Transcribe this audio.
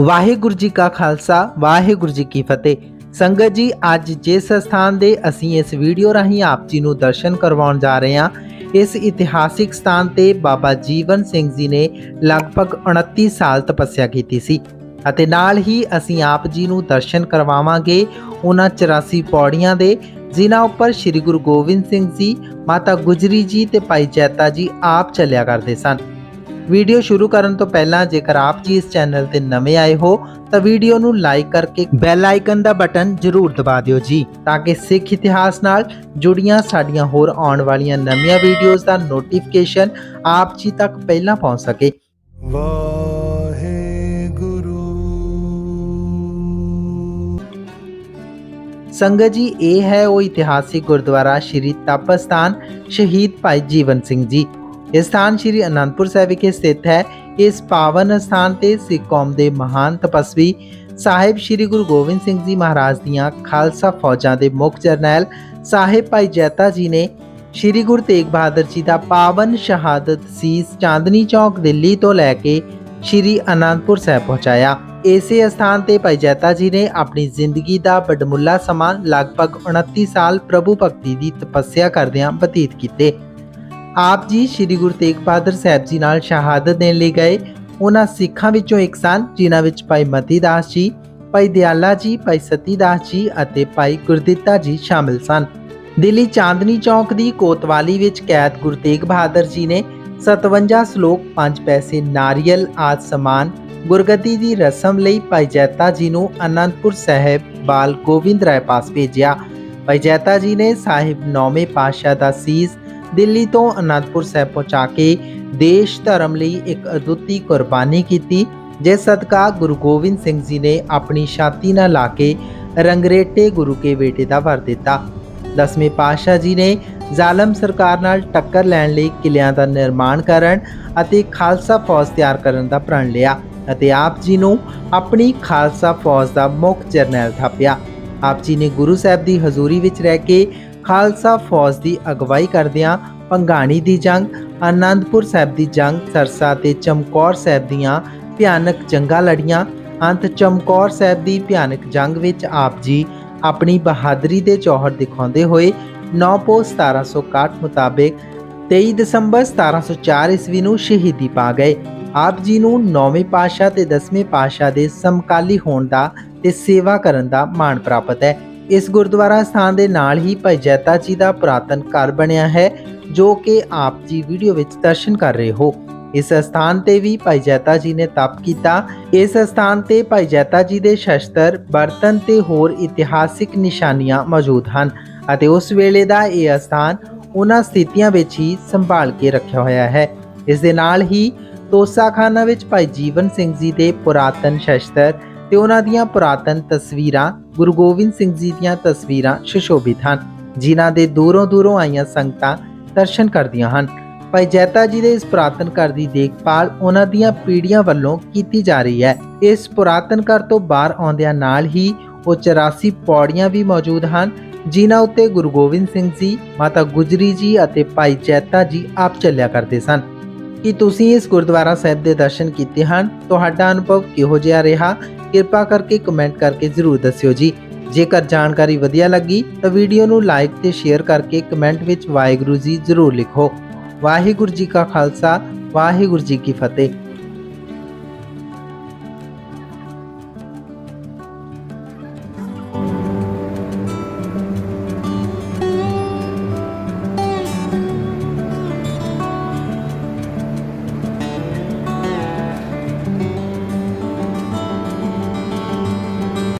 ਵਾਹਿਗੁਰੂ ਜੀ ਕਾ ਖਾਲਸਾ, ਵਾਹਿਗੁਰੂ ਜੀ ਕੀ ਫਤਿਹ। ਸੰਗਤ ਜੀ, ਅੱਜ ਜਿਸ ਸਥਾਨ ਦੇ ਅਸੀਂ ਇਸ ਵੀਡੀਓ ਰਾਹੀਂ ਆਪ ਜੀ ਨੂੰ ਦਰਸ਼ਨ ਕਰਵਾਉਣ ਜਾ ਰਹੇ ਹਾਂ, ਇਸ ਇਤਿਹਾਸਿਕ ਸਥਾਨ ਤੇ ਬਾਬਾ ਜੀਵਨ ਸਿੰਘ ਜੀ ਨੇ ਲਗਭਗ 29 ਸਾਲ ਤਪੱਸਿਆ ਕੀਤੀ ਸੀ ਅਤੇ ਨਾਲ ਹੀ ਅਸੀਂ ਆਪ ਜੀ ਨੂੰ ਦਰਸ਼ਨ ਕਰਵਾਵਾਂਗੇ ਉਹਨਾਂ 84 ਪੌੜੀਆਂ ਦੇ, ਜਿਨ੍ਹਾਂ ਉੱਪਰ ਸ੍ਰੀ ਗੁਰੂ ਗੋਬਿੰਦ ਸਿੰਘ ਜੀ, ਮਾਤਾ ਗੁਜਰੀ ਜੀ ਤੇ ਭਾਈ ਚੈਤਾ ਜੀ ਆਪ ਚੱਲਿਆ ਕਰਦੇ ਸਨ। ਵੀਡੀਓ ਸ਼ੁਰੂ ਕਰਨ ਤੋਂ ਪਹਿਲਾਂ ਜੇਕਰ ਆਪ ਜੀ ਇਸ ਚੈਨਲ ਤੇ ਨਵੇਂ ਆਏ ਹੋ ਤਾਂ ਵੀਡੀਓ ਨੂੰ ਲਾਈਕ ਕਰਕੇ ਬੈਲ ਆਈਕਨ ਦਾ ਬਟਨ ਜ਼ਰੂਰ ਦਬਾ ਦਿਓ ਜੀ ਤਾਂ ਕਿ ਸਿੱਖ ਇਤਿਹਾਸ ਨਾਲ ਜੁੜੀਆਂ ਸਾਡੀਆਂ ਹੋਰ ਆਉਣ ਵਾਲੀਆਂ ਨਵੀਆਂ ਵੀਡੀਓਜ਼ ਦਾ ਨੋਟੀਫਿਕੇਸ਼ਨ ਆਪ ਜੀ ਤੱਕ ਪਹਿਲਾਂ ਪਹੁੰਚ ਸਕੇ। ਸੰਗਤ ਜੀ ਇਹ ਹੈ ਉਹ ਇਤਿਹਾਸਿਕ ਗੁਰਦੁਆਰਾ ਸ਼੍ਰੀ ਤਪਸਥਾਨ ਸ਼ਹੀਦ ਭਾਈ ਜੀਵਨ ਸਿੰਘ ਜੀ ਇਹ ਸਥਾਨ ਸ਼੍ਰੀ ਅਨੰਦਪੁਰ ਸਾਹਿਬ ਵਿਖੇ ਸਥਿਤ ਹੈ। ਇਸ ਪਾਵਨ ਸਥਾਨ ਤੇ ਸਿੱਖ ਕੌਮ ਦੇ ਮਹਾਨ ਤਪਸਵੀ ਸਾਹਿਬ ਸ਼੍ਰੀ ਗੁਰੂ ਗੋਬਿੰਦ ਸਿੰਘ ਜੀ ਮਹਾਰਾਜ ਦੀਆਂ ਖਾਲਸਾ ਫੌਜਾਂ ਦੇ ਮੁੱਖ ਜਰਨੈਲ ਸਾਹਿਬ ਭਾਈ ਜੈਤਾ ਜੀ ਨੇ ਸ਼੍ਰੀ ਗੁਰੂ ਤੇਗ ਬਹਾਦਰ ਜੀ ਦਾ ਪਾਵਨ ਸ਼ਹਾਦਤ ਸੀਸ ਚਾਂਦਨੀ ਚੌਕ ਦਿੱਲੀ ਤੋਂ ਲੈ ਕੇ ਸ਼੍ਰੀ ਅਨੰਦਪੁਰ ਸਾਹਿਬ ਪਹੁੰਚਾਇਆ। ਇਸੇ ਸਥਾਨ ਤੇ ਭਾਈ ਜੈਤਾ ਜੀ ਨੇ ਆਪਣੀ ਜ਼ਿੰਦਗੀ ਦਾ ਬਡਮੁੱਲਾ ਸਮਾਂ ਲਗਭਗ 29 ਸਾਲ ਪ੍ਰਭੂ ਭਗਤੀ ਦੀ ਤਪੱਸਿਆ ਕਰਦਿਆਂ ਬਤੀਤ ਕੀਤੇ। ਆਪ ਜੀ ਸ੍ਰੀ ਗੁਰੂ ਤੇਗ ਬਹਾਦਰ ਸਾਹਿਬ ਜੀ ਨਾਲ ਸ਼ਹਾਦਤ ਦੇਣ ਲਈ ਗਏ। ਉਹਨਾਂ ਸਿੱਖਾਂ ਵਿੱਚੋਂ ਇੱਕ ਸਨ, ਜਿਨ੍ਹਾਂ ਵਿੱਚ ਭਾਈ ਮਤੀ ਦਾਸ ਜੀ, ਭਾਈ ਦਿਆਲਾ ਜੀ, ਭਾਈ ਸਤੀ ਦਾਸ ਜੀ ਅਤੇ ਭਾਈ ਗੁਰਦਿੱਤਾ ਜੀ ਸ਼ਾਮਿਲ ਸਨ। ਦਿੱਲੀ ਚਾਂਦਨੀ ਚੌਕ ਦੀ ਕੋਤਵਾਲੀ ਵਿੱਚ ਕੈਦ ਗੁਰੂ ਤੇਗ ਬਹਾਦਰ ਜੀ ਨੇ 57 ਸ਼ਲੋਕ 5 ਪੈਸੇ ਨਾਰੀਅਲ ਆਦ ਸਮਾਨ ਗੁਰਗੱਦੀ ਦੀ ਰਸਮ ਲਈ ਭਾਈ ਜੈਤਾ ਜੀ ਨੂੰ ਅਨੰਦਪੁਰ ਸਾਹਿਬ ਬਾਲ ਗੋਬਿੰਦ ਰਾਏ ਪਾਸ ਭੇਜਿਆ। ਭਾਈ ਜੈਤਾ ਜੀ ਨੇ ਸਾਹਿਬ ਨੌਵੇਂ ਪਾਤਸ਼ਾਹ ਦਾ ਸੀਸ ਦਿੱਲੀ ਤੋਂ ਅਨੰਦਪੁਰ ਸਾਹਿਬ ਪਹੁੰਚਾ ਕੇ ਦੇਸ਼ ਧਰਮ ਲਈ ਇੱਕ ਅਦੁੱਤੀ ਕੁਰਬਾਨੀ ਕੀਤੀ, ਜਿਸ ਸਦਕਾ ਗੁਰੂ ਗੋਬਿੰਦ ਸਿੰਘ ਜੀ ਨੇ ਆਪਣੀ ਛਾਤੀ ਨਾਲ ਲਾ ਕੇ ਰੰਗਰੇਟੇ ਗੁਰੂ ਕੇ ਬੇਟੇ ਦਾ ਵਰ ਦਿੱਤਾ। ਦਸਵੇਂ ਪਾਤਸ਼ਾਹ ਜੀ ਨੇ ਜ਼ਾਲਮ ਸਰਕਾਰ ਨਾਲ ਟੱਕਰ ਲੈਣ ਲਈ ਕਿਲਿਆਂ ਦਾ ਨਿਰਮਾਣ ਕਰਨ ਅਤੇ ਖਾਲਸਾ ਫੌਜ ਤਿਆਰ ਕਰਨ ਦਾ ਪ੍ਰਣ ਲਿਆ ਅਤੇ ਆਪ ਜੀ ਨੂੰ ਆਪਣੀ ਖਾਲਸਾ ਫੌਜ ਦਾ ਮੁੱਖ ਜਰਨੈਲ ਥਾਪਿਆ। ਆਪ ਜੀ ਨੇ ਗੁਰੂ ਸਾਹਿਬ ਦੀ ਹਜ਼ੂਰੀ ਵਿੱਚ ਰਹਿ ਕੇ ਖਾਲਸਾ ਫੌਜ ਦੀ ਅਗਵਾਈ ਕਰਦਿਆਂ ਪੰਗਾਣੀ ਦੀ ਜੰਗ, ਆਨੰਦਪੁਰ ਸਾਹਿਬ ਦੀ ਜੰਗ, ਸਰਸਾ ਤੇ ਚਮਕੌਰ ਸਾਹਿਬ ਦੀਆਂ ਭਿਆਨਕ ਜੰਗਾਂ ਲੜੀਆਂ। ਅੰਤ ਚਮਕੌਰ ਸਾਹਿਬ ਦੀ ਭਿਆਨਕ ਜੰਗ ਵਿੱਚ ਆਪ ਜੀ ਆਪਣੀ ਬਹਾਦਰੀ ਦੇ ਜੌਹਰ ਦਿਖਾਉਂਦੇ ਹੋਏ 9 ਪੋ 1761 ਮੁਤਾਬਕ 23 ਦਸੰਬਰ 1704 ਈਸਵੀ ਨੂੰ ਸ਼ਹੀਦੀ ਪਾ ਗਏ। ਆਪ ਜੀ ਨੂੰ ਨੌਵੇਂ ਪਾਤਸ਼ਾਹ ਤੇ ਦਸਵੇਂ ਪਾਤਸ਼ਾਹ ਦੇ ਸਮਕਾਲੀ ਹੋਣ ਦਾ ਤੇ ਸੇਵਾ ਕਰਨ ਦਾ ਮਾਣ ਪ੍ਰਾਪਤ ਹੈ। ਇਸ ਗੁਰਦੁਆਰਾ ਸਥਾਨ ਦੇ ਨਾਲ ਹੀ ਭਾਈ ਜੈਤਾ ਜੀ ਦਾ ਪੁਰਾਤਨ ਘਰ ਬਣਿਆ ਹੈ, ਜੋ ਕਿ ਆਪ ਜੀ ਵੀਡੀਓ ਵਿੱਚ ਦਰਸ਼ਨ ਕਰ ਰਹੇ ਹੋ। ਇਸ ਸਥਾਨ ਤੇ ਵੀ ਭਾਈ ਜੈਤਾ ਜੀ ਨੇ ਤਪ ਕੀਤਾ। ਇਸ ਸਥਾਨ ਤੇ ਭਾਈ ਜੈਤਾ ਜੀ ਦੇ ਸ਼ਸਤਰ, ਬਰਤਨ ਤੇ ਹੋਰ ਇਤਿਹਾਸਿਕ ਨਿਸ਼ਾਨੀਆਂ ਮੌਜੂਦ ਹਨ ਅਤੇ ਉਸ ਵੇਲੇ ਦਾ ਇਹ ਸਥਾਨ ਉਹਨਾਂ ਸਥਿਤੀਆਂ ਵਿੱਚ ਹੀ ਸੰਭਾਲ ਕੇ ਰੱਖਿਆ ਹੋਇਆ ਹੈ। ਇਸ ਦੇ ਨਾਲ ਹੀ ਤੋਸਾਖਾਨਾ ਵਿੱਚ ਭਾਈ ਜੀਵਨ ਸਿੰਘ ਜੀ ਦੇ ਪੁਰਾਤਨ ਸ਼ਸਤਰ ਤੇ ਉਹਨਾਂ ਦੀਆਂ ਪੁਰਾਤਨ ਤਸਵੀਰਾਂ ਗੁਰੂ ਗੋਬਿੰਦ ਸਿੰਘ ਜੀ ਦੀਆਂ ਤਸਵੀਰਾਂ ਸੁਸ਼ੋਭਿਤ ਹਨ, ਜਿਨ੍ਹਾਂ ਦੇ ਦੂਰੋਂ ਦੂਰੋਂ ਆਈਆਂ ਸੰਗਤਾਂ ਦਰਸ਼ਨ ਕਰਦੀਆਂ ਹਨ। ਭਾਈ ਜੈਤਾ ਜੀ ਦੇ ਇਸ ਪੁਰਾਤਨ ਘਰ ਦੀ ਦੇਖਭਾਲ ਉਹਨਾਂ ਦੀਆਂ ਪੀੜ੍ਹੀਆਂ ਵੱਲੋਂ ਕੀਤੀ ਜਾ ਰਹੀ ਹੈ। ਇਸ ਪੁਰਾਤਨ ਘਰ ਤੋਂ ਬਾਹਰ ਆਉਂਦਿਆਂ ਨਾਲ ਹੀ ਉਹ 84 ਪੌੜੀਆਂ ਵੀ ਮੌਜੂਦ ਹਨ, ਜਿਨ੍ਹਾਂ ਉੱਤੇ ਗੁਰੂ ਗੋਬਿੰਦ ਸਿੰਘ ਜੀ, ਮਾਤਾ ਗੁਜਰੀ ਜੀ ਅਤੇ ਭਾਈ ਜੈਤਾ ਜੀ ਆਪ ਚੱਲਿਆ ਕਰਦੇ ਸਨ। ਕੀ ਤੁਸੀਂ ਇਸ ਗੁਰਦੁਆਰਾ ਸਾਹਿਬ ਦੇ ਦਰਸ਼ਨ ਕੀਤੇ ਹਨ? ਤੁਹਾਡਾ ਅਨੁਭਵ ਕਿਹੋ ਜਿਹਾ ਰਿਹਾ? ਕਿਰਪਾ ਕਰਕੇ ਕਮੈਂਟ ਕਰਕੇ ਜ਼ਰੂਰ ਦੱਸਿਓ ਜੀ। ਜੇਕਰ ਜਾਣਕਾਰੀ ਵਧੀਆ ਲੱਗੀ, ਤਾਂ ਵੀਡੀਓ ਨੂੰ ਲਾਈਕ ਤੇ ਸ਼ੇਅਰ ਕਰਕੇ ਕਮੈਂਟ ਵਿੱਚ ਵਾਹਿਗੁਰੂ ਜੀ ਜ਼ਰੂਰ ਲਿਖੋ। ਵਾਹਿਗੁਰੂ ਜੀ ਕਾ ਖਾਲਸਾ, ਵਾਹਿਗੁਰੂ ਜੀ ਕੀ ਫਤਿਹ।